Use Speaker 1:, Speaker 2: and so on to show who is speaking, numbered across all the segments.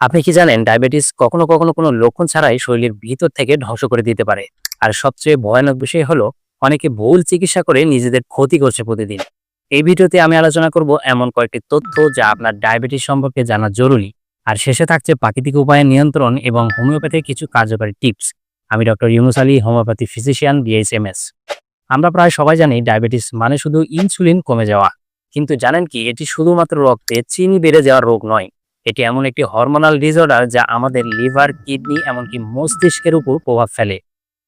Speaker 1: আপনি কি জানেন ডায়াবেটিস কখনো কখনো কোনো লক্ষণ ছাড়াই শরীরের ভিতর থেকে ধ্বংস করে দিতে পারে। আর সবচেয়ে ভয়ানক বিষয় হলো, অনেকে ভুল চিকিৎসা করে নিজেদের ক্ষতি করছে প্রতিদিন। এই ভিডিওতে আমি আলোচনা করব এমন কয়েকটি তথ্য যা আপনার ডায়াবেটিস সম্পর্কে জানা জরুরি। আর শেষে থাকছে প্রাকৃতিক উপায়ে নিয়ন্ত্রণ এবং হোমিওপ্যাথির কিছু কার্যকরী টিপস। আমি doctor Yunus Ali, homeopathy physician BHMS আমরা প্রায় সবাই জানি ডায়াবেটিস মানে শুধু ইনসুলিন কমে যাওয়া। কিন্তু জানেন কি, এটি শুধুমাত্র রক্তে চিনি বেড়ে যাওয়ার রোগ নয়। এটি এমন একটি হরমোনাল ডিসঅর্ডার যা আমাদের লিভার কিডনি এমনকি মস্তিষ্কের উপর প্রভাব ফেলে।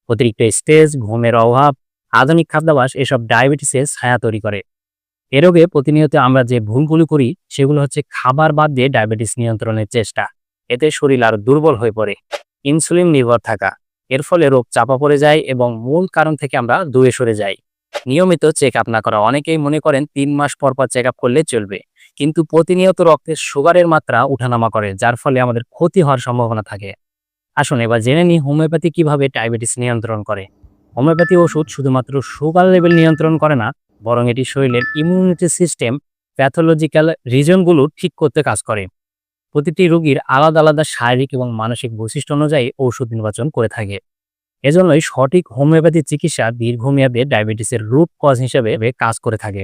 Speaker 1: অতিরিক্ত স্ট্রেস ঘুমের অভাব, আধুনিক খাদ্যাভাস এসব ডায়াবেটিসের ছায়া তৈরি করে। এ রোগে প্রতিনিয়ত আমরা যে ভুলগুলো করি, সেগুলো হচ্ছে খাবার বাদ দিয়ে ডায়াবেটিস নিয়ন্ত্রণের চেষ্টা। এতে শরীর আরও দুর্বল হয়ে পড়ে। ইনসুলিন নির্ভর থাকা। এর ফলে রোগ চাপা পড়ে যায় এবং মূল কারণ থেকে আমরা দূরে সরে যাই। নিয়মিত চেক আপ না করা অনেকেই মনে করেন তিন মাস পর পর চেক আপ করলে চলবে। কিন্তু প্রতিনিয়ত রক্তের সুগারের মাত্রা উঠানামা করে, যার ফলে আমাদের ক্ষতি হওয়ার সম্ভাবনা থাকে। আসুন এবার জেনে নিই হোমিওপ্যাথি কীভাবে ডায়াবেটিস নিয়ন্ত্রণ করে। হোমিওপ্যাথি ওষুধ শুধুমাত্র সুগার লেভেল নিয়ন্ত্রণ করে না, বরং এটি শরীরের ইমিউনিটি সিস্টেম প্যাথোলজিক্যাল রিজনগুলো ঠিক করতে কাজ করে। প্রতিটি রোগীর আলাদা আলাদা শারীরিক এবং মানসিক বৈশিষ্ট্য অনুযায়ী ঔষধ নির্বাচন করে থাকে। এজন্যই সঠিক হোমিওপ্যাথি চিকিৎসা দীর্ঘমেয়াদে ডায়াবেটিসের রুট কজ হিসেবে কাজ করে থাকে।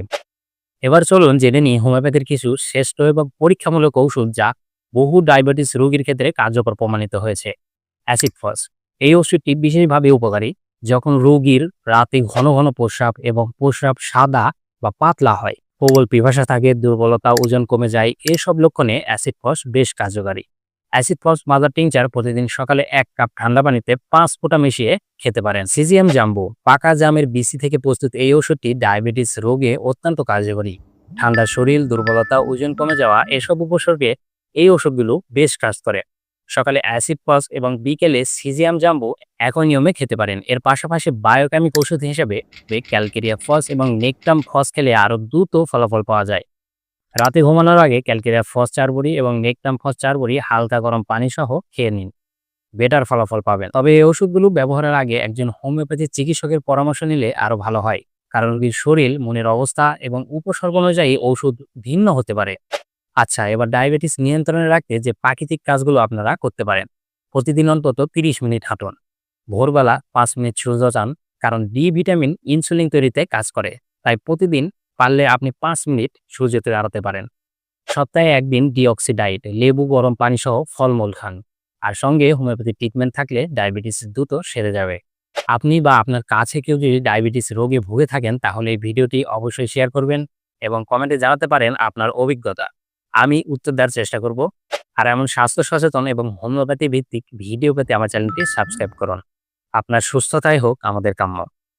Speaker 1: এবার চলুন জেনে নিই হোমিওপ্যাথির কিছু শ্রেষ্ঠ এবং পরীক্ষামূলক ঔষধ যা বহু ডায়াবেটিস রোগীর ক্ষেত্রে কার্যকর প্রমাণিত হয়েছে। অ্যাসিড ফস এই ওষুধটি বিশেষভাবে উপকারী যখন রোগীর রাতে ঘন ঘন প্রস্রাব এবং প্রস্রাব সাদা বা পাতলা হয়। প্রবল পিভাষা থাকে, দুর্বলতা, ওজন কমে যায়, এসব লক্ষণে অ্যাসিড ফস বেশ কার্যকারী। অ্যাসিড ফস মাদার টিংচার প্রতিদিন সকালে এক কাপ ঠান্ডা পানিতে পাঁচ ফোঁটা মিশিয়ে খেতে পারেন। সিজিএম জাম্বু, পাকা জামের বিসি থেকে প্রস্তুত এই ওষুধটি ডায়াবেটিস রোগে অত্যন্ত কার্যকরী। ঠান্ডা শরীর, দুর্বলতা, ওজন কমে যাওয়া এসব উপসর্গে এই ওষুধগুলো বেশ কাজ করে। সকালে অ্যাসিড ফস এবং বিকেলে সিজিয়াম জাম্বু একই নিয়মে খেতে পারেন। এর পাশাপাশি বায়োকেমিক ওষুধ হিসেবে ক্যালকেরিয়া ফস এবং নেকটাম ফস খেলে আরও দ্রুত ফলাফল পাওয়া যায়। রাতে ঘুমানোর আগে ক্যালকেরিয়া ফস চার বড়ি এবং নেকটাম ফস চার বড়ি হালকা গরম পানি সহ খেয়ে নিন। বেটার ফলাফল পাবেন। তবে এই ওষুধগুলো ব্যবহারের আগে একজন হোমিওপ্যাথি চিকিৎসকের পরামর্শ নিলে আরও ভালো হয়, কারণ রোগীর শরীর, মনের অবস্থা এবং উপসর্গ অনুযায়ী ওষুধ ভিন্ন হতে পারে। আচ্ছা এবার ডায়াবেটিস নিয়ন্ত্রণে রাখতে যে প্রাকৃতিক কাজগুলো আপনারা করতে পারেন, প্রতিদিন অন্তত তিরিশ মিনিট হাঁটুন। ভোরবেলা পাঁচ মিনিট সূর্য চান, কারণ ডি ভিটামিন ইনসুলিন তৈরিতে কাজ করে, তাই প্রতিদিন পারলে আপনি পাঁচ মিনিট সূর্যতে দাঁড়াতে পারেন। সপ্তাহে একদিন ডিঅক্সিডাইট লেবু, গরম পানি সহ ফলমূল খান। আর সঙ্গে হোমিওপ্যাথি ট্রিটমেন্ট থাকলে ডায়াবেটিস দ্রুত সেরে যাবে। আপনি বা আপনার কাছে কেউ যদি ডায়াবেটিস রোগে ভুগে থাকেন, তাহলে এই ভিডিওটি অবশ্যই শেয়ার করবেন এবং কমেন্টে জানাতে পারেন আপনার অভিজ্ঞতা। আমি উত্তর দেওয়ার চেষ্টা করব। আর এমন স্বাস্থ্য সচেতন এবং হোমিওপ্যাথি ভিত্তিক ভিডিও পেতে আমার চ্যানেলটি সাবস্ক্রাইব করুন। আপনার সুস্থতাই হোক আমাদের কাম্য।